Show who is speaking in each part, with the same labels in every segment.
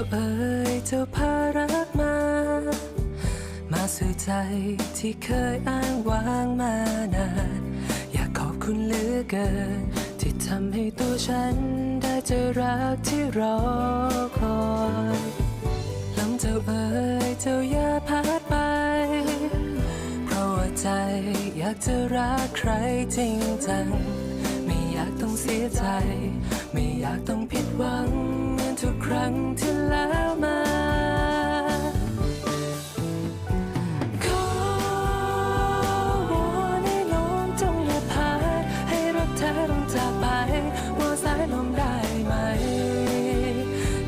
Speaker 1: เจ้าเอ๋ยเจ้าพารักมา มาสู่ใจที่เคยอ้างว้างมานาน อยากขอบคุณเหลือเกิน ที่ทำให้ตัวฉันได้เจอรักที่รอคอยลมเจ้าเอ๋ยเจ้าอย่าพัดไป เพราะว่าใจอยากจะรักใครจริงจัง ไม่อยากต้องเสียใจ ไม่อยากต้องผิดหวัง ทุกครั้งที่แล้วมา ขอวอนให้ลมจงอย่าพาดให้รักเธอต้องจากไปว่าสายลมได้ไหม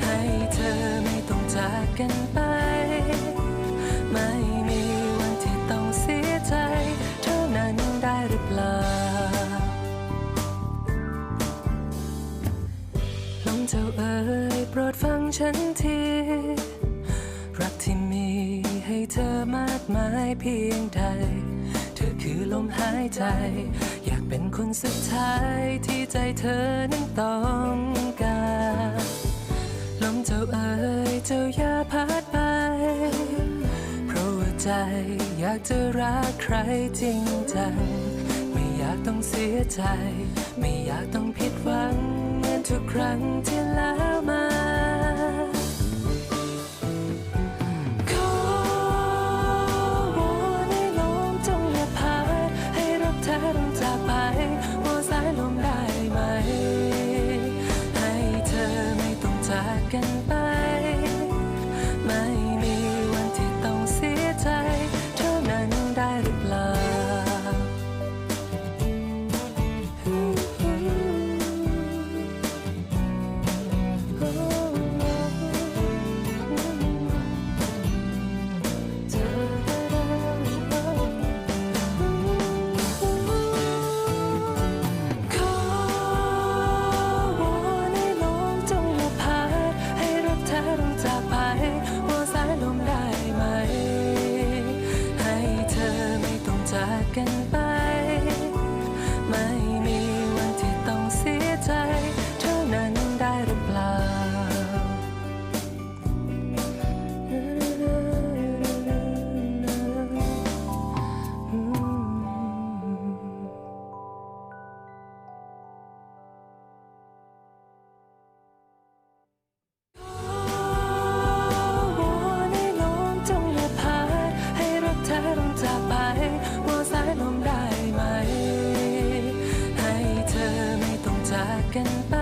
Speaker 1: ให้เธอไม่ต้องจากกันไป ฉันที รักที่มีให้เธอมากมายเพียงใด เธอคือลมหายใจ อยากเป็นคนสุดท้ายที่ใจเธอนั้นต้องการลมเจ้าเอ๋ยเจ้าอย่าพัดไป เพราะว่าใจอยากจะรักใครจริงจัง ไม่อยากต้องเสียใจ ไม่อยากต้องผิดหวังเหมือนทุกครั้งที่แล้วมา จ กันไป